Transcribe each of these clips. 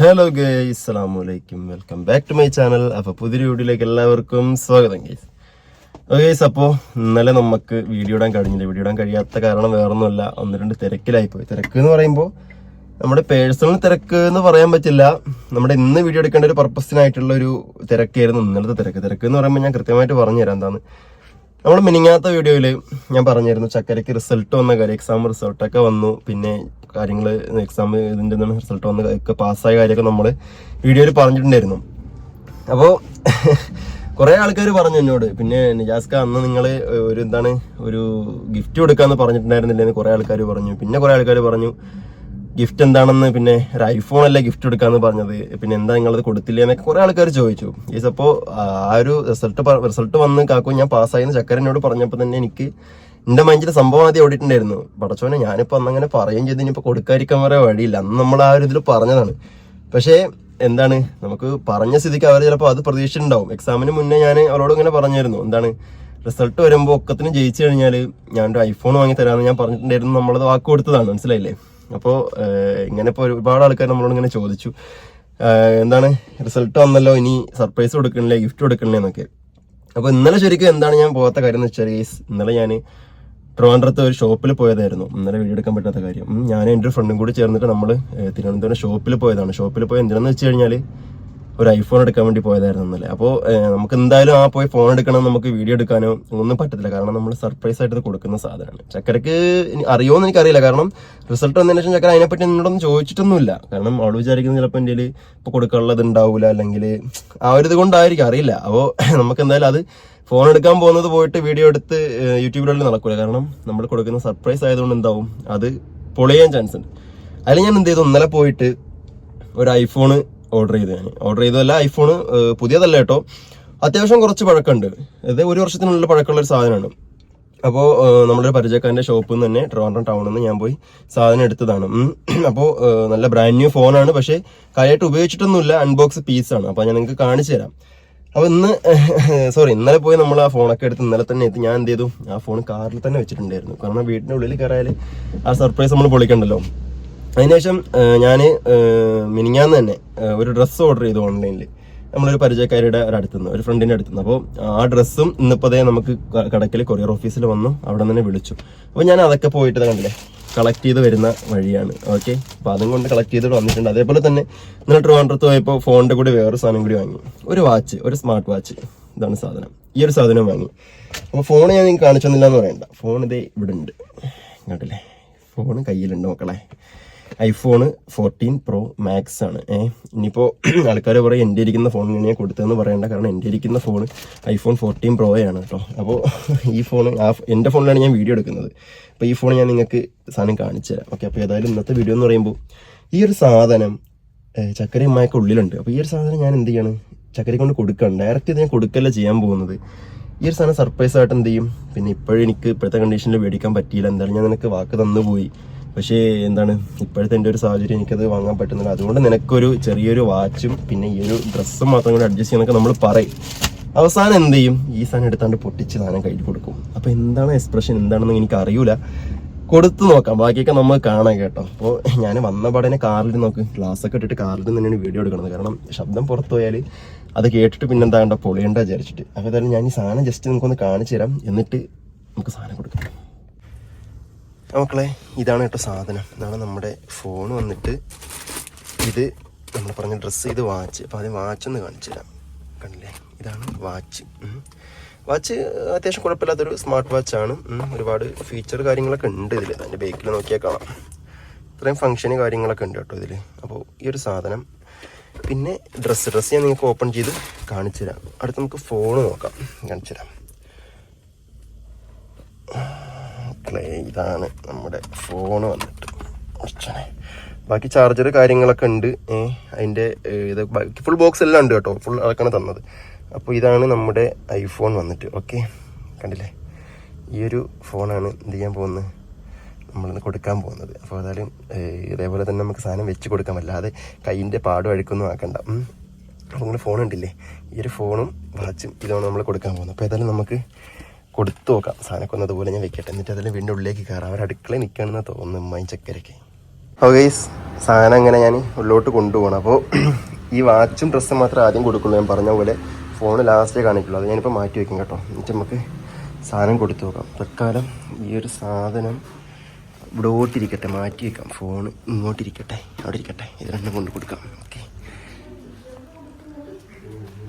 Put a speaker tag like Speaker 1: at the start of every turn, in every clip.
Speaker 1: Hello guys അസ്സലാമു അലൈക്കും welcome back to my channel അപ്പോൾ പുതിയ വീഡിയോയിലേക്ക് എല്ലാവർക്കും സ്വാഗതം ഗൈസ് ഗൈസ് അപ്പോൾ ഇന്നലെ നമുക്ക് വീഡിയോ ഇടാൻ കഴിഞ്ഞില്ല. വീഡിയോ ഇടാൻ കഴിയാത്ത കാരണം വേറൊന്നുമല്ല. ഒന്ന് രണ്ട് തിരക്കിലായി പോയി തിരക്ക് എന്ന് പറയുമ്പോൾ നമ്മുടെ പേഴ്സണൽ തിരക്ക് എന്ന് പറയാൻ പറ്റില്ല. നമ്മുടെ ഇന്ന് വീഡിയോ എടുക്കേണ്ട ഒരു പർപ്പസിനായിട്ടുള്ള ഒരു തിരക്കായിരുന്നു ഇന്നലത്തെ തിരക്ക്. തിരക്ക് എന്ന് പറയുമ്പോൾ ഞാൻ കൃത്യമായിട്ട് പറഞ്ഞു തരാം എന്താണ്. നമ്മൾ മിനിങ്ങാത്ത വീഡിയോയിൽ ഞാൻ പറഞ്ഞിരുന്നു ചക്കരയ്ക്ക് റിസൾട്ട് വന്ന കാര്യം എക്സാം റിസൾട്ടൊക്കെ വന്നു. പിന്നെ കാര്യങ്ങൾ എക്സാം ഇതിന്റെ റിസൾട്ട് വന്ന് ഒക്കെ പാസ്സായ കാര്യമൊക്കെ നമ്മൾ വീഡിയോയിൽ പറഞ്ഞിട്ടുണ്ടായിരുന്നു. അപ്പോൾ കുറേ ആൾക്കാർ പറഞ്ഞു എന്നോട്. പിന്നെ നിജാസ്ക അന്ന് നിങ്ങൾ ഒരു എന്താണ് ഒരു ഗിഫ്റ്റ് കൊടുക്കാന്ന് പറഞ്ഞിട്ടുണ്ടായിരുന്നില്ലെന്ന് കുറേ ആൾക്കാർ പറഞ്ഞു. പിന്നെ കുറേ ആൾക്കാർ പറഞ്ഞു ഗിഫ്റ്റ് എന്താണെന്ന്? പിന്നെ ഒരു ഐഫോൺ അല്ലേ ഗിഫ്റ്റ് കൊടുക്കാന്ന് പറഞ്ഞത്? പിന്നെ എന്താ നിങ്ങളത് കൊടുത്തില്ല എന്നൊക്കെ കുറെ ആൾക്കാർ ചോദിച്ചു. ഈസ് അപ്പോൾ ആ ഒരു റിസൾട്ട് റിസൾട്ട് വന്ന് കാക്കു ഞാൻ പാസ്സായെന്ന് ചക്കരനോട് പറഞ്ഞപ്പോൾ തന്നെ എനിക്ക് എന്റെ മൈൻഡിൽ സംഭവം ആദ്യം ഓടിയിട്ടുണ്ടായിരുന്നു. പടച്ചോനെ ഞാനിപ്പോ അന്നങ്ങനെ പറയുകയും ചെയ്ത്. ഇനിയിപ്പോ കൊടുക്കാതിരിക്കാൻ വരെ വഴിയില്ല. അന്ന് നമ്മൾ ആ ഒരു ഇതിൽ പറഞ്ഞതാണ്. പക്ഷേ എന്താണ്? നമുക്ക് പറഞ്ഞ സ്ഥിതിക്ക് അവർ ചിലപ്പോൾ അത് പ്രതീക്ഷിച്ചിട്ടുണ്ടാവും. എക്സാമിന് മുന്നേ ഞാൻ അവരോട് ഇങ്ങനെ പറഞ്ഞിരുന്നു എന്താണ്? റിസൾട്ട് വരുമ്പോൾ ഒക്കത്തിന് ജയിച്ചു കഴിഞ്ഞാൽ ഞാൻ ഒരു ഐഫോൺ വാങ്ങി തരാമെന്ന് ഞാൻ പറഞ്ഞിട്ടുണ്ടായിരുന്നു. നമ്മളത് വാക്ക് കൊടുത്തതാണ്. മനസ്സിലായില്ലേ? അപ്പോൾ ഇങ്ങനെ ഇപ്പോൾ ഒരുപാട് ആൾക്കാർ നമ്മളോട് ഇങ്ങനെ ചോദിച്ചു. എന്താണ്? റിസൾട്ട് വന്നല്ലോ ഇനി സർപ്രൈസ് കൊടുക്കണില്ലേ ഗിഫ്റ്റ് കൊടുക്കണില്ലേ എന്നൊക്കെ. അപ്പോൾ ഇന്നലെ ശരിക്കും എന്താണ് ഞാൻ പോകാത്ത കാര്യം എന്ന് വെച്ചാൽ ഇന്നലെ ഞാൻ ട്രിവാൻഡ്രത്ത് ഒരു ഷോപ്പിൽ പോയതായിരുന്നു. ഇന്നലെ വീഡിയോ എടുക്കാൻ പറ്റാത്ത കാര്യം. ഞാൻ എന്റെ ഒരു ഫ്രണ്ടും കൂടി ചേർന്നിട്ട് നമ്മൾ തിരുവനന്തപുരം ഷോപ്പിൽ പോയതാണ്. ഷോപ്പിൽ പോയത് എന്തിനാന്ന് വെച്ച് കഴിഞ്ഞാൽ ഒരു ഐഫോൺ എടുക്കാൻ വേണ്ടി പോയതായിരുന്നു ഇന്നലെ. അപ്പോൾ നമുക്ക് എന്തായാലും ആ പോയി ഫോൺ എടുക്കണം നമുക്ക് വീഡിയോ എടുക്കാനോ ഒന്നും പറ്റത്തില്ല. കാരണം നമ്മൾ സർപ്രൈസ് ആയിട്ട് കൊടുക്കുന്ന സാധനമാണ്. ചക്കരക്ക് അറിയുമോ എന്ന് എനിക്കറിയില്ല. കാരണം റിസൾട്ട് വന്നതിന് ശേഷം ചക്കര അതിനെപ്പറ്റി എന്നോടൊന്നും ചോദിച്ചിട്ടൊന്നുമില്ല. കാരണം അവൾ വിചാരിക്കുന്നത് ചിലപ്പോൾ എന്റെ ഇപ്പോൾ കൊടുക്കാനുള്ളത് ഉണ്ടാവില്ല അല്ലെങ്കിൽ ആ ഒരു ഇത് കൊണ്ടായിരിക്കും. അറിയില്ല. അപ്പോൾ നമുക്ക് എന്തായാലും അത് ഫോൺ എടുക്കാൻ പോകുന്നത് പോയിട്ട് വീഡിയോ എടുത്ത് യൂട്യൂബിലുള്ള നടക്കൂല. കാരണം നമ്മൾ കൊടുക്കുന്ന സർപ്രൈസ് ആയതുകൊണ്ട് എന്താവും? അത് പൊളിയാൻ ചാൻസ് ഉണ്ട്. അതിൽ ഞാൻ എന്ത് ചെയ്തു? ഇന്നലെ പോയിട്ട് ഒരു ഐഫോൺ ഓർഡർ ചെയ്തു ഞാൻ. ഓർഡർ ചെയ്തതല്ല ഐഫോൺ പുതിയതല്ല കേട്ടോ. അത്യാവശ്യം കുറച്ച് പഴക്കമുണ്ട്. ഇത് ഒരു വർഷത്തിനുള്ളിൽ പഴക്കമുള്ള ഒരു സാധനമാണ്. അപ്പോൾ നമ്മുടെ പരിചയക്കാരന്റെ ഷോപ്പിൽ നിന്ന് തന്നെ ട്രിവാൻഡ്രം ടൗണിൽ നിന്ന് ഞാൻ പോയി സാധനം എടുത്തതാണ്. അപ്പോൾ നല്ല ബ്രാൻഡ് ന്യൂ ഫോണാണ് പക്ഷേ കാര്യമായിട്ട് ഉപയോഗിച്ചിട്ടൊന്നുമില്ല. അൺബോക്സ് പീസാണ് അപ്പോൾ ഞാൻ നിങ്ങൾക്ക് കാണിച്ചു തരാം. അപ്പോൾ ഇന്ന് സോറി ഇന്നലെ പോയി നമ്മൾ ആ ഫോണൊക്കെ എടുത്ത് ഇന്നലെ തന്നെ എത്തി. ഞാൻ എന്ത് ചെയ്തു? ആ ഫോൺ കാറിൽ തന്നെ വെച്ചിട്ടുണ്ടായിരുന്നു. കാരണം വീടിന്റെ ഉള്ളിൽ കയറിയാൽ ആ സർപ്രൈസ് നമ്മൾ പൊളിക്കണ്ടല്ലോ. അതിനുശേഷം ഞാൻ മിനിങ്ങാന്ന് തന്നെ ഒരു ഡ്രസ്സ് ഓർഡർ ചെയ്തു ഓൺലൈനിൽ നമ്മളൊരു പരിചയക്കാരുടെ ഒരു അടുത്തുനിന്ന് ഒരു ഫ്രണ്ടിന്റെ അടുത്തുനിന്ന്. അപ്പോൾ ആ ഡ്രസ്സും ഇന്നിപ്പോൾ നമുക്ക് കടക്കിൽ കൊറിയർ ഓഫീസിൽ വന്നു. അവിടെ തന്നെ വിളിച്ചു. അപ്പോൾ ഞാൻ അതൊക്കെ പോയിട്ട് കണ്ടില്ലേ കളക്ട് ചെയ്ത് വരുന്ന വഴിയാണ്. ഓക്കെ അപ്പോൾ അതും കൊണ്ട് കളക്ട് ചെയ്തിട്ട് വന്നിട്ടുണ്ട്. അതേപോലെ തന്നെ ഇന്നലെ ട്രിവാൻഡ്രത്ത് പോയപ്പോൾ ഫോണിന്റെ കൂടി വേറൊരു സാധനം കൂടി വാങ്ങി. ഒരു വാച്ച് ഒരു സ്മാർട്ട് വാച്ച് ഇതാണ് സാധനം. ഈ ഒരു സാധനം വാങ്ങി. അപ്പോൾ ഫോൺ ഞാൻ നിങ്ങൾക്ക് കാണിച്ചു തന്നില്ല എന്ന് പറയണ്ട. ഫോൺ ഇതേ ഇവിടെ ഉണ്ട് കണ്ടില്ലേ? ഫോൺ കയ്യിലുണ്ട് മക്കളെ. ഐഫോൺ ഫോർട്ടീൻ പ്രോ മാക്സ് ആണ്. ഏഹ് ഇനിയിപ്പോൾ ആൾക്കാർ പറയും എന്റെ ഇരിക്കുന്ന ഫോൺ ഞാൻ കൊടുത്തതെന്ന് പറയണ്ട. കാരണം എന്റെ ഇരിക്കുന്ന ഫോൺ ഐഫോൺ ഫോർട്ടീൻ പ്രോയാണ് കേട്ടോ അപ്പോൾ ഈ ഫോൺ ആ എന്റെ ഫോണിലാണ് ഞാൻ വീഡിയോ എടുക്കുന്നത്. അപ്പോൾ ഈ ഫോൺ ഞാൻ നിങ്ങൾക്ക് സാധനം കാണിച്ചു തരാം. ഓക്കെ അപ്പോൾ ഏതായാലും ഇന്നത്തെ വീഡിയോ എന്ന് പറയുമ്പോൾ ഈ ഒരു സാധനം ചക്കരി ഉമ്മയൊക്കെ ഉള്ളിലുണ്ട്. അപ്പോൾ ഈ ഒരു സാധനം ഞാൻ എന്ത് ചെയ്യാണ്? ചക്കര കൊണ്ട് കൊടുക്കണം. ഡയറക്റ്റ് ഇത് ഞാൻ കൊടുക്കല്ല ചെയ്യാൻ പോകുന്നത്. ഈ ഒരു സാധനം സർപ്രൈസ് ആയിട്ട് എന്ത് ചെയ്യും? പിന്നെ ഇപ്പോഴും എനിക്ക് ഇപ്പോഴത്തെ കണ്ടീഷനിൽ മേടിക്കാൻ പറ്റിയില്ല. എന്തായാലും ഞാൻ നിനക്ക് വാക്ക് തന്നു പോയി പക്ഷേ എന്താണ്? ഇപ്പോഴത്തെ എന്റെ ഒരു സാഹചര്യം എനിക്കത് വാങ്ങാൻ പറ്റുന്നില്ല. അതുകൊണ്ട് നിനക്കൊരു ചെറിയൊരു വാച്ചും പിന്നെ ഈ ഒരു ഡ്രസ്സും മാത്രം കൂടി അഡ്ജസ്റ്റ് ചെയ്യാനൊക്കെ നമ്മൾ പറയും. അവസാനം എന്ത് ചെയ്യും? ഈ സാധനം എടുത്താണ്ട് പൊട്ടിച്ച് സാധനം കയ്യിൽ കൊടുക്കും. അപ്പോൾ എന്താണ് എക്സ്പ്രഷൻ? എന്താണെന്ന് എനിക്ക് അറിയൂല. കൊടുത്തു നോക്കാം. ബാക്കിയൊക്കെ നമ്മൾ കാണാം കേട്ടോ. അപ്പോൾ ഞാൻ വന്ന പാടനെ കാറിൽ നോക്ക്. ഗ്ലാസ് ഒക്കെ ഇട്ടിട്ട് കാറിൽ തന്നെയാണ് വീഡിയോ എടുക്കുന്നത്. കാരണം ശബ്ദം പുറത്തു പോയാൽ അത് കേട്ടിട്ട് പിന്നെന്താ കണ്ടോ? പൊളിയണ്ട വിചാരിച്ചിട്ട്. അപ്പോൾ ഞാൻ ഈ സാധനം ജസ്റ്റ് നിങ്ങൾക്കൊന്ന് കാണിച്ചു തരാം. എന്നിട്ട് നമുക്ക് സാധനം കൊടുക്കാം. മക്കളെ ഇതാണ് കേട്ടോ സാധനം. ഇതാണ് നമ്മുടെ ഫോൺ വന്നിട്ട് ഇത് നമ്മൾ പറഞ്ഞ ഡ്രസ്സ് ഇത് വാച്ച് അപ്പോൾ ആദ്യം വാച്ച് ഒന്ന് കാണിച്ചു തരാം. കണ്ടില്ലേ? ഇതാണ് വാച്ച്. വാച്ച് അത്യാവശ്യം കുഴപ്പമില്ലാത്തൊരു സ്മാർട്ട് വാച്ചാണ് ഒരുപാട് ഫീച്ചർ കാര്യങ്ങളൊക്കെ ഉണ്ട് ഇതിൽ അതിന്റെ ബേക്കിൽ നോക്കിയാൽ കാണാം. ഇത്രയും ഫങ്ഷൻ കാര്യങ്ങളൊക്കെ ഉണ്ട് കേട്ടോ ഇതിൽ അപ്പോൾ ഈ ഒരു സാധനം. പിന്നെ ഡ്രസ്സ് ഡ്രസ്സ് ഞാൻ നിങ്ങൾക്ക് ഓപ്പൺ ചെയ്ത് കാണിച്ചു തരാം. അടുത്ത് നമുക്ക് ഫോൺ നോക്കാം. കാണിച്ചു തരാം. ക്ലേ ഇതാണ് നമ്മുടെ ഫോൺ വന്നിട്ട്. അച്ഛനെ. ബാക്കി ചാർജർ കാര്യങ്ങളൊക്കെ ഉണ്ട്. അതിന്റെ ഇത് ബാക്കി ഫുൾ ബോക്സ് എല്ലാം ഉണ്ട് കേട്ടോ. ഫുൾ അതൊക്കെയാണ് തന്നത്. അപ്പോൾ ഇതാണ് നമ്മുടെ ഐഫോൺ വന്നിട്ട്. ഓക്കെ കണ്ടില്ലേ? ഈ ഒരു ഫോണാണ് എന്ത് ചെയ്യാൻ പോകുന്നത്? നമ്മളിന്ന് കൊടുക്കാൻ പോകുന്നത്. അപ്പോൾ ഏതായാലും ഇതേപോലെ തന്നെ നമുക്ക് സാധനം വെച്ച് കൊടുക്കാൻ അല്ലാതെ കൈയിന്റെ പാടും അഴുക്കൊന്നും ആക്കണ്ട. അപ്പോൾ നിങ്ങൾ ഫോൺ ഉണ്ടില്ലേ ഈ ഒരു ഫോണും വാച്ചും ഇതാണ് നമ്മൾ കൊടുക്കാൻ പോകുന്നത്. അപ്പോൾ ഏതായാലും നമുക്ക് കൊടുത്തു നോക്കാം. സാധനമൊക്കെ ഒന്ന് അതുപോലെ ഞാൻ വെക്കട്ടെ. എന്നിട്ട് അതിൽ വീണ്ടും ഉള്ളിലേക്ക് കയറാം. അവർ അടുക്കളയിൽ നിൽക്കണമെന്ന് തോന്നുന്നു ഉമ്മയും ചക്കരയ്ക്ക്. ഓക്കേസ് സാധനം അങ്ങനെ ഞാൻ ഉള്ളോട്ട് കൊണ്ടുപോകണം. അപ്പോൾ ഈ വാച്ചും ഡ്രസ്സും മാത്രമേ ആദ്യം കൊടുക്കുള്ളൂ. ഞാൻ പറഞ്ഞ പോലെ ഫോൺ ലാസ്റ്റേ കാണിക്കുള്ളൂ. അത് ഞാനിപ്പോൾ മാറ്റി വയ്ക്കും കേട്ടോ. എന്നിട്ട് നമുക്ക് സാധനം കൊടുത്തു നോക്കാം. തൽക്കാലം ഈ ഒരു സാധനം ഇവിടോട്ടിരിക്കട്ടെ. മാറ്റി വയ്ക്കാം ഫോൺ ഇങ്ങോട്ടിരിക്കട്ടെ. അവിടെ ഇരിക്കട്ടെ ഇത് രണ്ടും കൊണ്ട് കൊടുക്കാം. ഓക്കെ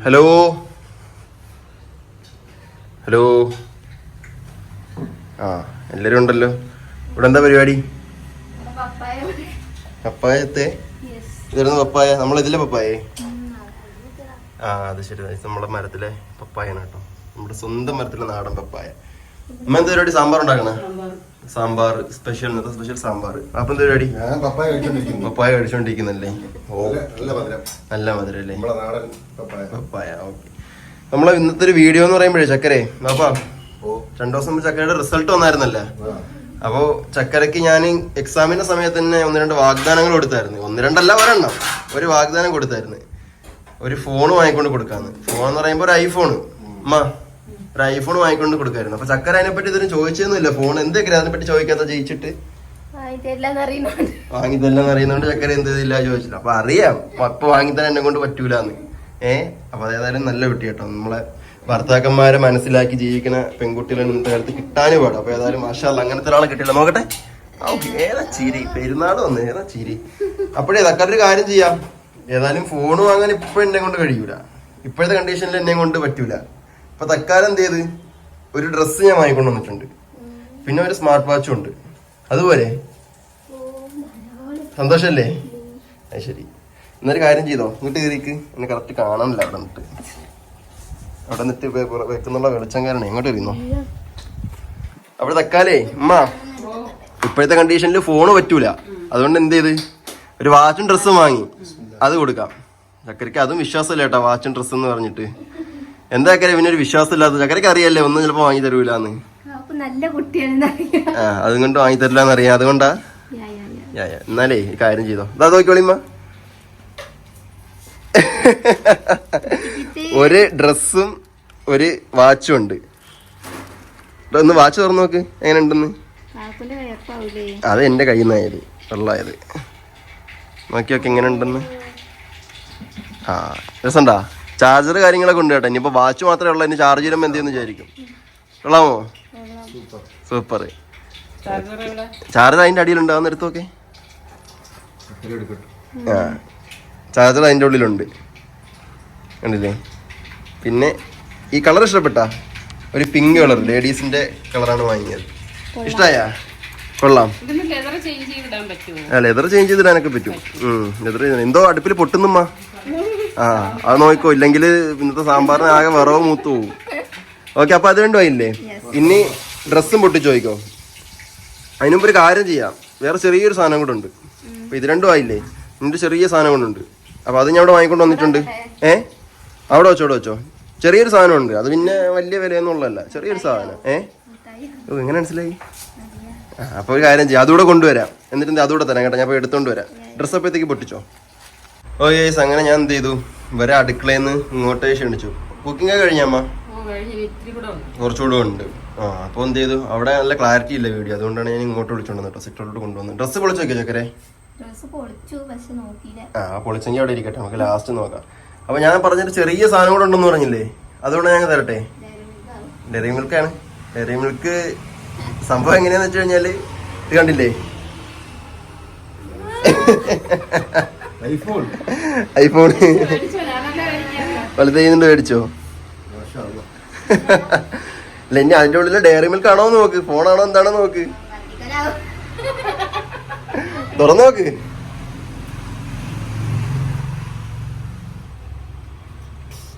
Speaker 1: ഹലോ ഹലോ ആ എല്ലാവരും ഉണ്ടല്ലോ? ഇവിടെ എന്താ പരിപാടി? പപ്പായത്തെ ഇതായിരുന്നു പപ്പായ നമ്മൾ ഇതിലെ പപ്പായേ. ആ അത് ശരി. നമ്മളെ മരത്തിലെ പപ്പായാണ് കേട്ടോ. നമ്മുടെ സ്വന്തം മരത്തിലെ നാടൻ പപ്പായ. അമ്മ എന്താ പരിപാടി? സാമ്പാർ ഉണ്ടാക്കണ? സാമ്പാർ. സ്പെഷ്യൽ ഇന്നത്തെ സ്പെഷ്യൽ സാമ്പാർ. അപ്പൊ എന്താ പരിപാടി?
Speaker 2: ഞാൻ പപ്പായ കഴിച്ചോണ്ടിരിക്കുന്നു.
Speaker 1: പപ്പായ കഴിച്ചോണ്ടിരിക്കുന്നല്ലേ? ഓ.
Speaker 2: നല്ല മധുരം.
Speaker 1: അല്ലേ
Speaker 2: നാടൻ പപ്പായ.
Speaker 1: പപ്പായ ഓക്കെ. നമ്മളെ ഇന്നത്തെ ഒരു വീഡിയോ എന്ന് പറയുമ്പോഴേ ചക്കരേ പാപ്പാ
Speaker 2: ഓ
Speaker 1: രണ്ടു ദിവസം മുമ്പ് ചക്കരയുടെ റിസൾട്ട് വന്നായിരുന്നല്ലേ?
Speaker 2: ആ.
Speaker 1: അപ്പോ ചക്കരക്ക് ഞാൻ എക്സാമിന്റെ സമയത്ത് തന്നെ ഒന്ന് രണ്ട് വാഗ്ദാനങ്ങൾ കൊടുത്തായിരുന്നു. ഒന്ന് രണ്ടല്ല ഒരെണ്ണം. ഒരു വാഗ്ദാനം കൊടുത്തായിരുന്നു. ഒരു ഫോൺ വാങ്ങിക്കൊണ്ട് കൊടുക്കാന്ന്. ഫോൺ എന്ന് പറയുമ്പോ ഒരു ഐഫോൺ അമ്മ ഒരു ഐഫോൺ വാങ്ങിക്കൊണ്ട് കൊടുക്കായിരുന്നു. അപ്പൊ ചക്കര അതിനെ പറ്റി ഇതിന് ചോദിച്ചൊന്നുമില്ല. ഫോൺ എന്തൊക്കെ അതിനെ പറ്റി ചോദിക്കാത്ത ജയിച്ചിട്ട്? വാങ്ങിത്തല്ലാം അറിയുന്നോണ്ട്. ചക്കര എന്ത് ചെയ്തില്ല ചോദിച്ചില്ല. അപ്പൊ അറിയാം. അപ്പൊ അപ്പൊ വാങ്ങിത്തരാൻ എന്നെ കൊണ്ട് പറ്റൂലെന്ന്. ഏഹ് അപ്പൊ അതേതായാലും നല്ല കുട്ടി കേട്ടോ. നമ്മളെ ഭർത്താക്കന്മാരെ മനസ്സിലാക്കി ജീവിക്കുന്ന പെൺകുട്ടികളെ ഇന്നത്തെ കാലത്ത് കിട്ടാനും പാടും അപ്പൊ ഏതായാലും മാഷാല്ല അങ്ങനത്തെ ഒരാളെ കിട്ടില്ല നോക്കട്ടെ. ഏതാ ചിരി. പെരുന്നാട് വന്ന് ഏതാ ചിരി. അപ്പോഴേ തക്കാട്ട് ഒരു കാര്യം ചെയ്യാം. ഏതായാലും ഫോണ് വാങ്ങാൻ ഇപ്പൊ എന്നെ കൊണ്ട് കഴിയൂല. ഇപ്പോഴത്തെ കണ്ടീഷനിൽ എന്നെ കൊണ്ട് പറ്റൂല. അപ്പൊ തക്കാലം എന്ത് ചെയ്ത്? ഒരു ഡ്രസ്സ് ഞാൻ വാങ്ങിക്കൊണ്ട് വന്നിട്ടുണ്ട്. പിന്നെ ഒരു സ്മാർട്ട് വാച്ചും ഉണ്ട്. അതുപോലെ? സന്തോഷല്ലേ? അത് ശരി. എന്നൊരു കാര്യം ചെയ്തോ? ഇങ്ങോട്ട് കയറിക്ക്. എന്നെ കറക്റ്റ് കാണാനില്ല അവിടെ നിന്നിട്ട്. അവിടെ നിന്നിട്ട് വെക്കുന്നുള്ള വെളിച്ചം കാരണം എങ്ങോട്ട് വരുന്നു. അവിടെ തക്കാലേ ഉമ്മ. ഇപ്പോഴത്തെ കണ്ടീഷനിൽ ഫോണ് പറ്റൂല. അതുകൊണ്ട് എന്ത് ചെയ്ത്? ഒരു വാച്ചും ഡ്രസ്സും വാങ്ങി. അത് കൊടുക്കാം. ചക്കരയ്ക്ക് അതും വിശ്വാസമില്ല കേട്ടോ വാച്ചും ഡ്രസ്സും എന്ന് പറഞ്ഞിട്ട്. എന്താ ചക്കര പിന്നെ ഒരു വിശ്വാസം ഇല്ലാത്ത ചക്കരയ്ക്ക് അറിയാല്ലേ ഒന്നും ചിലപ്പോൾ വാങ്ങി തരൂലെന്ന്. ആ അതുകൊണ്ട് വാങ്ങി തരില്ലാന്ന് അറിയാം. അതുകൊണ്ടാ. എന്നാലേ കാര്യം ചെയ്തോ. ഇതാ നോക്കിയോളിമ്മ ഒരു ഡ്രസ്സും ഒരു വാച്ചും ഉണ്ട്. ഒന്ന് വാച്ച് തുറന്നു നോക്ക് എങ്ങനെ ഉണ്ടെന്ന് അത് എന്റെ കയ്യിൽ നിന്നായത് വെള്ളമായത് നോക്കി നോക്കി എങ്ങനെ ഉണ്ടെന്ന് ആ രസണ്ടാ ചാർജർ കാര്യങ്ങളൊക്കെ ഉണ്ട് കേട്ടോ. ഇനിയിപ്പോ വാച്ച് മാത്രമേ ഉള്ളൂ ഇനി ചാർജ് ചെയ്യുമ്പോൾ എന്ത് ചെയ്യുന്നു വിചാരിക്കും. കൊള്ളാമോ? സൂപ്പർ ചാർജർ അതിന്റെ അടിയിലുണ്ട്? അതൊന്ന് എടുത്തു നോക്കേ. ആ ചാർജർ അതിന്റെ ഉള്ളിലുണ്ട്. കണ്ടില്ലേ? പിന്നെ ഈ കളർ ഇഷ്ടപ്പെട്ടാ ഒരു പിങ്ക് കളർ ലേഡീസിന്റെ കളറാണ് വാങ്ങിയത്. ഇഷ്ടായാ? കൊള്ളാം.
Speaker 3: ഇതിന് ലെതർ ചേഞ്ച് ചെയ്തിടാൻ പറ്റുമോ?
Speaker 1: ആ ലെതർ ചേഞ്ച് ചെയ്തിടാനൊക്കെ പറ്റും. ലെതർ എന്തോ അടുപ്പിൽ പൊട്ടുന്നുമ്മ. ആ അത് നോക്കോ ഇല്ലെങ്കിൽ ഇന്നത്തെ സാമ്പാറിന് ആകെ വിറവ് മൂത്ത് പോകും ഓക്കെ അപ്പൊ അത് രണ്ടും ആയില്ലേ ഇനി ഡ്രസ്സും പൊട്ടിച്ചു ചോദിക്കോ അതിനുമ്പ് ഒരു കാര്യം ചെയ്യാം. വേറെ ചെറിയൊരു സാധനം കൂടെ ഉണ്ട്. അപ്പൊ ഇത് രണ്ടും ആയില്ലേ നിന്റെ ചെറിയ സാധനം കൊണ്ടുണ്ട് അപ്പൊ അത് ഞാൻ അവിടെ വാങ്ങിക്കൊണ്ട് വന്നിട്ടുണ്ട്. ഏ? അവിടെ വെച്ചോ അവിടെ വെച്ചോ. ചെറിയൊരു സാധനം ഉണ്ട് അത് പിന്നെ വലിയ വിലയൊന്നുള്ളതല്ല. ചെറിയൊരു സാധനം. ഏ? ഓ എങ്ങനെ മനസ്സിലായി? അപ്പോൾ അപ്പൊ ഒരു കാര്യം ചെയ്യാം. അതുകൂടെ കൊണ്ടുവരാം. എന്നിട്ട് എന്ത് അതുകൂടെ തരാം കേട്ടോ. ഞാൻ പോയി എടുത്തോണ്ട് വരാം. ഡ്രസ്സ് അപ്പോഴത്തേക്ക് പൊട്ടിച്ചോ? ഓ യേസ് അങ്ങനെ ഞാൻ എന്ത് ചെയ്തു? വരെ അടുക്കളയിൽ നിന്ന് ഇങ്ങോട്ടേ ക്ഷണിച്ചു. കുക്കിംഗ് ഒക്കെ കഴിഞ്ഞാമ്മ കുറച്ചുകൂടെ ഉണ്ട്. ആ അപ്പോൾ എന്ത് ചെയ്തു? അവിടെ നല്ല ക്ലാരിറ്റി ഇല്ല വീഡിയോ. അതുകൊണ്ടാണ് ഞാൻ ഇങ്ങോട്ട് വിളിച്ചോണ്ട് കേട്ടോ സിറ്റോട്ട് കൊണ്ടുവന്നത്. ഡ്രസ്സ് പൊളിച്ചു നോക്കിയോ ചക്കരെ?
Speaker 4: പൊളിച്ചു പക്ഷെ നോക്കിയില്ല.
Speaker 1: ആ പൊളിച്ചെങ്കിൽ അവിടെ ഇരിക്കട്ടെ. നമുക്ക് ലാസ്റ്റ് നോക്കാം. അപ്പൊ ഞാൻ പറഞ്ഞൊരു ചെറിയ സാധനം കൂടെ ഉണ്ടെന്ന് പറഞ്ഞില്ലേ? അതുകൊണ്ട് ഞാൻ തരട്ടെ? ഡെറി മിൽക്കാണ് ഡെറി മിൽക്ക് സംഭവം എങ്ങനെയാന്ന് വെച്ച് കഴിഞ്ഞാൽ ഇത് കണ്ടില്ലേ?
Speaker 2: ഐഫോൺ.
Speaker 1: ഐഫോൺ. വലുത് ചെയ്യുന്നുണ്ട് മേടിച്ചോ?
Speaker 2: അല്ലാ.
Speaker 1: അല്ല ഇനി അതിന്റെ ഉള്ളിൽ ഡയറി മിൽക്ക് ആണോ നോക്ക്. ഫോണാണോ എന്താണോ നോക്ക്. തുറന്നു നോക്ക്
Speaker 2: മാഷാ അല്ലാ. Apple iPhone.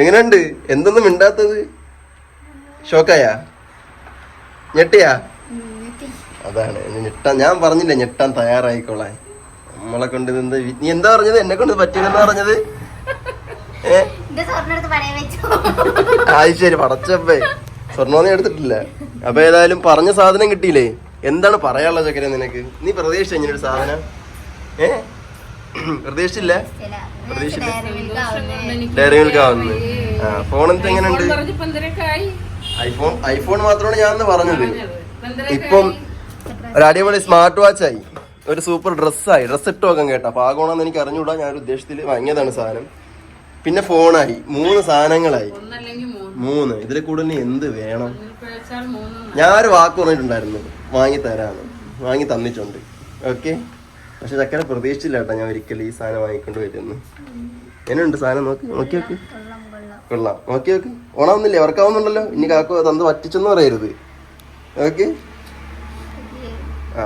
Speaker 1: എങ്ങനെയുണ്ട്? എന്തൊന്നും മിണ്ടാത്തത്? ഷോക്കായ? ഞെട്ടിയാ? അതാണ്. ഞെട്ടാൻ ഞാൻ പറഞ്ഞില്ല ഞെട്ടാൻ തയ്യാറായിക്കോളാൻ. നമ്മളെ കൊണ്ട് ഇത് എന്താ നീ എന്താ പറഞ്ഞത്? എന്നെ കൊണ്ട് പറ്റില്ലെന്ന് പറഞ്ഞത്? അത് ശരി പടച്ചപ്പേ സ്വർണമൊന്നും എടുത്തിട്ടില്ല. അപ്പൊ ഏതായാലും പറഞ്ഞ സാധനം കിട്ടിയില്ലേ? എന്താണ് പറയാനുള്ള ചക്കര നിനക്ക്? നീ പ്രതീക്ഷിച്ച ഇങ്ങനെ ഒരു സാധനം? ഏ? പ്രതീക്ഷിച്ചില്ല? പ്രതീക്ഷിച്ചില്ല.
Speaker 4: ഡയറി മിൽക്ക് ആവുന്നേ.
Speaker 1: ഡയറി മിൽക്ക് ആവുന്നത് ആ ഫോൺ എന്നിട്ട് എങ്ങനെയുണ്ട് ഐഫോൺ ഐഫോൺ മാത്രമാണ് ഞാൻ പറഞ്ഞത്.
Speaker 3: പറഞ്ഞത്. ഇപ്പം
Speaker 1: ഒരു അടിപൊളി സ്മാർട്ട് വാച്ച് ആയി ഒരു സൂപ്പർ ഡ്രസ്സായി. ഡ്രസ്സ് ഇട്ട് നോക്കാൻ കേട്ടോ. പാകമാണെന്ന് എനിക്ക് അറിഞ്ഞുകൂടാ. ഞാൻ ഒരു ഉദ്ദേശത്തിൽ വാങ്ങിയതാണ് സാധനം. പിന്നെ ഫോണായി. മൂന്ന് സാധനങ്ങളായി.
Speaker 3: മൂന്ന്.
Speaker 1: ഇതിൽ കൂടുതൽ എന്ത് വേണം? ഞാൻ ഒരു വാക്ക് പറഞ്ഞിട്ടുണ്ടായിരുന്നു. വാങ്ങി തരാന്ന്. വാങ്ങി തന്നിട്ടുണ്ട്. ഓക്കെ? പക്ഷെ ചക്കര പ്രതീക്ഷിച്ചില്ല കേട്ടോ ഞാൻ ഒരിക്കലും ഈ സാധനം വാങ്ങിക്കൊണ്ട് വരുന്നു. എന്നുണ്ട് സാധനം നോക്കി? നോക്കി നോക്കി.
Speaker 4: കൊള്ളം.
Speaker 1: നോക്കി നോക്ക്. ഓണാവുന്നില്ലേ? വർക്കാവുന്നുണ്ടല്ലോ. ഇനി കാക്കോ തന്ന് പറ്റിച്ചെന്ന് പറയരുത്. ഓക്കെ? ആ.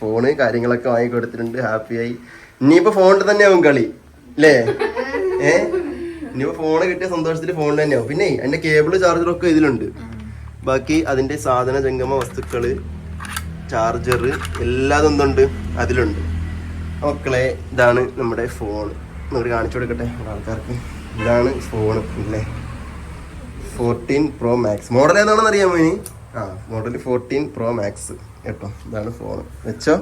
Speaker 1: ഫോണ് കാര്യങ്ങളൊക്കെ വാങ്ങി കൊടുത്തിട്ടുണ്ട് ഹാപ്പിയായി ഇനിയിപ്പോ ഫോണിൽ തന്നെയാവും കളി. അല്ലേ ഏ? ഇനിയിപ്പോ കിട്ടിയ സന്തോഷത്തിൽ ഫോൺ തന്നെയാവും പിന്നെ അതിന്റെ കേബിൾ ചാർജറൊക്കെ ഇതിലുണ്ട്. ബാക്കി അതിന്റെ സാധന ജംഗമ വസ്തുക്കൾ ചാർജർ എല്ലാതും എന്തുണ്ട്? അതിലുണ്ട്. മക്കളെ ഇതാണ് നമ്മുടെ ഫോൺ നമുക്ക് കാണിച്ചു കൊടുക്കട്ടെ ആൾക്കാർക്ക്. ഇതാണ് ഫോൺ അല്ലേ? ഫോർട്ടീൻ പ്രോ മാക്സ് മോഡൽ ഏതാണെന്ന് അറിയാമോ ഇനി? ആ മോഡൽ ഫോർട്ടീൻ പ്രോ മാക്സ് കേട്ടോ ഇതാണ് ഫോൺ വെച്ചോ.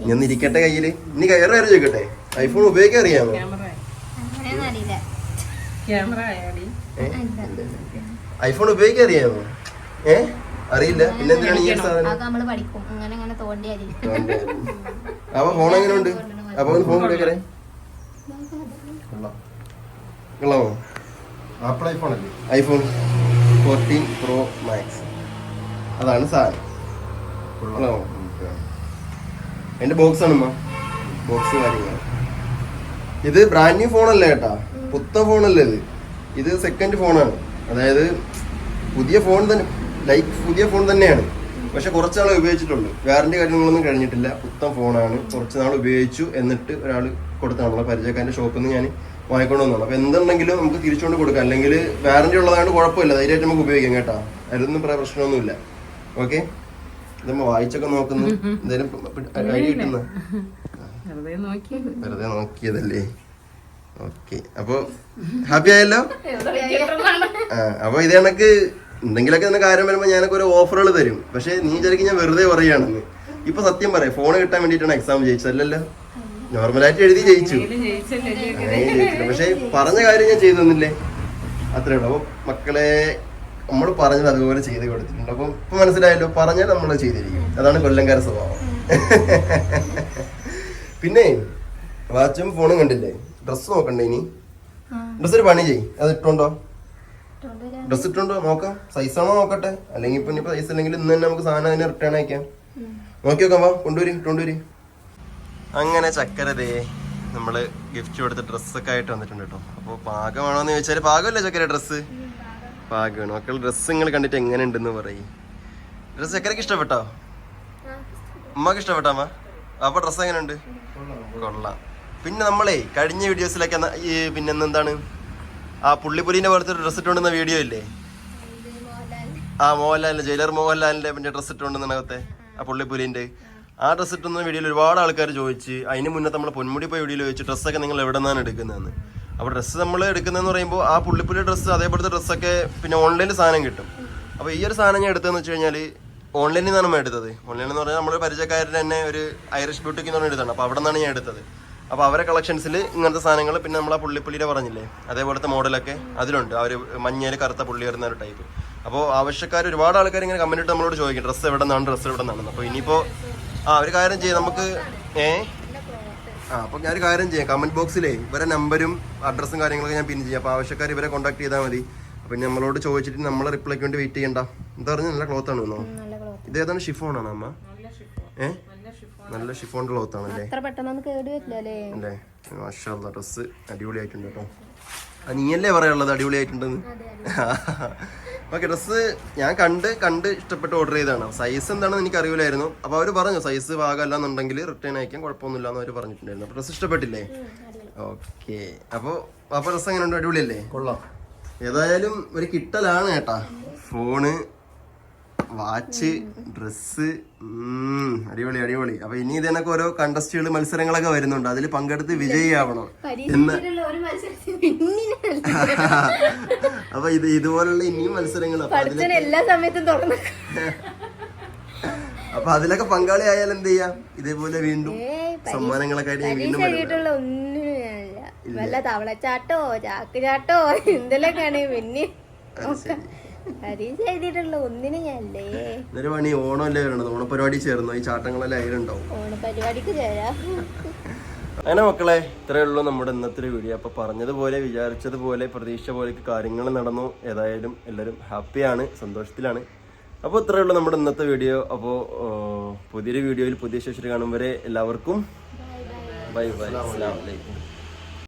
Speaker 1: ഇനി ഒന്ന് ഇരിക്കട്ടെ കയ്യിൽ ഇനി കയറി ചോദിക്കട്ടെ? ഐഫോൺ ഉപയോഗിക്കാൻ അറിയാമോ? ഐഫോൺ ഉപയോഗിക്കാൻ അറിയാമോ ഏ? അറിയില്ല. പിന്നെ എന്തിനാണ് ഈ സാധനം? അപ്പൊ ഫോൺ എങ്ങനെ ഉണ്ട് അപ്പൊ ഫോൺ ഉപയോഗിക്കറേ
Speaker 2: ആപ്പിൾ ഐഫോൺ അല്ലേ?
Speaker 1: IPhone fourteen Pro Max. അതാണ് സാധനം. എന്റെ ബോക്സ് ആണ് ബോക്സ് കാര്യങ്ങൾ ഇത് ബ്രാൻഡ് ന്യൂ അല്ലേ കേട്ടാ പുത്ത ഫോണല്ലേ ഇത് ഇത് സെക്കൻഡ് ഫോണാണ് അതായത് പുതിയ ഫോൺ തന്നെ ലൈക്ക് പുതിയ ഫോൺ തന്നെയാണ് പക്ഷെ കുറച്ച് ഉപയോഗിച്ചിട്ടുണ്ട് വാറന്റി കാര്യങ്ങളൊന്നും കഴിഞ്ഞിട്ടില്ല പുത്തൻ ഫോണാണ് കുറച്ച് നാൾ ഉപയോഗിച്ചു എന്നിട്ട് ഒരാൾ കൊടുത്താണ് നമ്മളെ പരിചയക്കാരന്റെ ഷോപ്പിൽ നിന്ന് ഞാൻ വാങ്ങിക്കൊണ്ട് വന്നതാണ് അപ്പോൾ എന്തുണ്ടെങ്കിലും നമുക്ക് തിരിച്ചുകൊണ്ട് കൊടുക്കാം അല്ലെങ്കിൽ വാറന്റി ഉള്ളതായത് കുഴപ്പമില്ല ധൈര്യമായിട്ട് നമുക്ക് ഉപയോഗിക്കാം കേട്ടോ അതിലൊന്നും പറയാൻ പ്രശ്നമൊന്നുമില്ല ഓക്കെ ഇതമ്മ വായിച്ചൊക്കെ നോക്കുന്നു എന്തായാലും
Speaker 3: വെറുതെ
Speaker 1: നോക്കിയതല്ലേ ഓക്കെ. അപ്പൊ ഹാപ്പി ആയല്ലോ? അപ്പൊ ഇത് കണക്ക് എന്തെങ്കിലുമൊക്കെ തന്നെ കാര്യം വരുമ്പോ ഞാനൊക്കെ ഒരു ഓഫറുകൾ തരും. പക്ഷെ നീ വിചാരിക്കും ഞാൻ വെറുതെ പറയുകയാണെന്ന്. ഇപ്പൊ സത്യം പറയാം ഫോൺ കിട്ടാൻ വേണ്ടിയിട്ടാണ് എക്സാം ജയിച്ചത് അല്ലല്ലോ നോർമലായിട്ട് എഴുതി ജയിച്ചു. പക്ഷെ പറഞ്ഞ കാര്യം ഞാൻ ചെയ്തു തന്നില്ലേ? അത്രേ ഉള്ളൂ. അപ്പൊ മക്കളെ നമ്മൾ പറഞ്ഞത് അതുപോലെ ചെയ്ത് കൊടുത്തിട്ടുണ്ട്. അപ്പം ഇപ്പൊ മനസ്സിലായല്ലോ പറഞ്ഞാൽ നമ്മൾ ചെയ്തിരിക്കും. അതാണ് കൊല്ലംകാര സ്വഭാവം. പിന്നെ വാച്ചും ഫോണും കണ്ടില്ലേ? ഡ്രസ്സ് നോക്കണ്ടേ ഇനി? ഡ്രസ്സ് ഒരു പണി ചെയ് അത് ഇട്ടുണ്ടോ ഡ്രസ്സ് ഇട്ടുണ്ടോ നോക്കാം. സൈസ് ആണോ നോക്കട്ടെ? അല്ലെങ്കിൽ ഇപ്പൊ ഇനിയിപ്പോ സൈസ് അല്ലെങ്കിൽ ഇന്ന് തന്നെ നമുക്ക് സാധനം അതിനെ റിട്ടേൺ അയക്കാം. നോക്കി നോക്കാം വാ. കൊണ്ടുവരി കൊണ്ടുവരി. അങ്ങനെ ചക്കരതേ നമ്മൾ ഗിഫ്റ്റ് കൊടുത്ത ഡ്രസ്സൊക്കെ ആയിട്ട് വന്നിട്ടുണ്ട് കേട്ടോ. അപ്പോൾ പാകമാണോ എന്ന് ചോദിച്ചാൽ പാകമല്ലേ ചക്കര ഡ്രസ്സ് പാകമാണ്. മക്കൾ ഡ്രസ്സ് നിങ്ങൾ കണ്ടിട്ട് എങ്ങനെ ഉണ്ടെന്ന് പറയും. ഡ്രസ്സ് ചക്കരക്ക് ഇഷ്ടപ്പെട്ടോ? അമ്മയ്ക്ക് ഇഷ്ടപ്പെട്ടോ അമ്മ അപ്പൊ ഡ്രസ്സ് എങ്ങനെയുണ്ട്? കൊള്ളാം. പിന്നെ നമ്മളെ കഴിഞ്ഞ വീഡിയോസിലൊക്കെ ഈ പിന്നെ എന്താണ്? ആ പുള്ളിപ്പുലിന്റെ പോലത്തെ ഡ്രസ്സ് ഇട്ടുകൊണ്ടുന്ന വീഡിയോ ഇല്ലേ? ആ മോഹൻലാലിന്റെ ജയിലർ മോഹൻലാലിന്റെ പിന്നെ ഡ്രസ്സ് ഇട്ടുകൊണ്ടുന്നതിനകത്തെ ആ പുള്ളിപ്പുലിന്റെ. ആ ഡ്രസ്സ് ഇട്ടുന്ന വീഡിയോയിൽ ഒരുപാട് ആൾക്കാർ ചോദിച്ച് അതിന് മുന്നേ നമ്മൾ പൊന്മുടി പോയി വീഡിയോയിൽ ചോദിച്ചു ഡ്രസ്സൊക്കെ നിങ്ങൾ എവിടെ നിന്നാണ് എടുക്കുന്നതെന്ന്? അപ്പോൾ ഡ്രസ്സ് നമ്മൾ എടുക്കുന്നതെന്ന് പറയുമ്പോൾ ആ പുള്ളിപ്പുലി ഡ്രസ്സ് അതേപോലത്തെ ഡ്രസ്സൊക്കെ പിന്നെ ഓൺലൈനിൽ സാധനം കിട്ടും. അപ്പോൾ ഈ ഒരു സാധനം ഞാൻ എടുത്തതെന്ന് വെച്ച് കഴിഞ്ഞാൽ ഓൺലൈനിൽ നിന്നാണ് എടുത്തത്. ഓൺലൈനിൽ എന്ന് പറഞ്ഞാൽ നമ്മൾ പരിചയക്കാരൻ തന്നെ ഒരു ഐറിഷ് ബ്യൂട്ടിക്ക് എന്ന് പറഞ്ഞ എടുത്താണ് അപ്പോൾ അവിടെ നിന്നാണ് ഞാൻ എടുത്തത്. അപ്പോൾ അവരെ കളക്ഷൻസിൽ ഇങ്ങനത്തെ സാധനങ്ങൾ പിന്നെ നമ്മൾ ആ പുള്ളിപ്പുള്ളിയുടെ പറഞ്ഞില്ലേ? അതേപോലത്തെ മോഡലൊക്കെ അതിലുണ്ട്. അവർ മഞ്ഞയിൽ കറുത്ത പുള്ളി വരുന്ന ഒരു ടൈപ്പ് അപ്പോൾ ആവശ്യക്കാർ ഒരുപാട് ആൾക്കാർ ഇങ്ങനെ ഇട്ട് നമ്മളോട് ചോദിക്കും. ഡ്രസ്സ് എവിടെ നിന്നാണ്? ഡ്രസ്സ് എവിടെ നിന്നാണ്? അപ്പോൾ ഇനിയിപ്പോൾ ആ ഒരു കാര്യം ചെയ്യാം. നമുക്ക് ഏ? ആ അപ്പോൾ ഞാൻ ഒരു കാര്യം ചെയ്യാം. കമന്റ് ബോക്സിലേ ഇവരെ നമ്പരും അഡ്രസ്സും കാര്യങ്ങളൊക്കെ ഞാൻ പിൻ ചെയ്യാം. അപ്പോൾ ആവശ്യക്കാർ ഇവരെ കോൺടാക്ട് ചെയ്താൽ മതി. അപ്പോൾ നമ്മളോട് ചോദിച്ചിട്ട് നമ്മളെ റിപ്ലൈക്ക് വേണ്ടി വെയിറ്റ് ചെയ്യണ്ട. എന്താ പറഞ്ഞാൽ നല്ല ക്ലോത്ത് ആണ് തോന്നുന്നു
Speaker 4: നല്ല ക്ലോത്ത്
Speaker 1: ഇത് ഏതാണ്? ഷിഫോൺ ആണോ അമ്മ? ഏ? നല്ല ഷിഫോൺ ക്ലോത്ത്
Speaker 4: അത്ര കേട് വരില്ല അല്ലേ?
Speaker 1: മാഷാ ഡ്രസ്സ് അടിപൊളിയായിട്ടുണ്ട് കേട്ടോ നീയല്ലേ പറയാനുള്ളത് അടിപൊളിയായിട്ടുണ്ടെന്ന് ഓക്കെ ഡ്രസ്സ് ഞാൻ കണ്ട് കണ്ട് ഇഷ്ടപ്പെട്ട് ഓർഡർ ചെയ്തതാണ്. സൈസ് എന്താണെന്ന് എനിക്ക് അറിയില്ലായിരുന്നു അപ്പോൾ അവർ പറഞ്ഞു സൈസ് ഭാഗമല്ല എന്നുണ്ടെങ്കിൽ റിട്ടേൺ അയക്കാൻ കുഴപ്പമൊന്നുമില്ല എന്ന് അവർ പറഞ്ഞിട്ടുണ്ടായിരുന്നു അപ്പോൾ ഡ്രസ്സ് ഇഷ്ടപ്പെട്ടില്ലേ ഓക്കെ അപ്പോൾ അപ്പോൾ ഡ്രസ്സ് എങ്ങനെയുണ്ട്? അടിപൊളിയല്ലേ?
Speaker 2: കൊള്ളാം.
Speaker 1: ഏതായാലും ഒരു കിട്ടലാണ് കേട്ടാ ഫോണ് വാച്ച് ഡ്രസ്സ് അടിപൊളി അടിപൊളി. അപ്പൊ ഇനി ഇതിനൊക്കെ ഓരോ കണ്ടസ്റ്റുകൾ മത്സരങ്ങളൊക്കെ വരുന്നുണ്ട്. അതിൽ പങ്കെടുത്ത് വിജയിയാവണം. എന്ന്. അപ്പൊ ഇത് ഇതുപോലുള്ള ഇനിയും മത്സരങ്ങൾ അപ്പൊ അതിലൊക്കെ
Speaker 4: പങ്കാളി എല്ലാ സമയത്തും
Speaker 1: അപ്പൊ അതിലൊക്കെ പങ്കാളിയായാൽ എന്ത് ചെയ്യാം? ഇതേപോലെ വീണ്ടും സമ്മാനങ്ങളൊക്കെ ആയിട്ട് ഞാൻ വീണ്ടും
Speaker 4: വല്ല തവളച്ചാട്ടോ ചാക്ക് ചാട്ടോ എന്തെല്ലാമാണ് പിന്നെ പരീക്ഷ എഴുതിയിട്ടുള്ളൂ ഒന്നിനും ഞാനല്ലേ?
Speaker 1: ഇന്നൊരു പണി ഓണമല്ലേ വരണത്. ഓണപരിപാടി ചേർന്നു. ഈ ചാട്ടങ്ങളെല്ലാം അതിലുണ്ടാവും.
Speaker 4: ഓണ പരിപാടിക്ക് ചേരാം.
Speaker 1: അങ്ങനെ മക്കളെ ഇത്രയേ ഉള്ളൂ നമ്മുടെ ഇന്നത്തെ ഒരു വീഡിയോ. അപ്പോൾ പറഞ്ഞതുപോലെ വിചാരിച്ചതുപോലെ പ്രതീക്ഷ പോലെ കാര്യങ്ങൾ നടന്നു. ഏതായാലും എല്ലാവരും ഹാപ്പിയാണ് സന്തോഷത്തിലാണ്. അപ്പോൾ ഇത്രയേ ഉള്ളൂ നമ്മുടെ ഇന്നത്തെ വീഡിയോ. അപ്പോൾ പുതിയൊരു വീഡിയോയിൽ പുതിയ ശേഷം കാണും വരെ എല്ലാവർക്കും. Bye bye. അസ്സലാമു അലൈക്കും.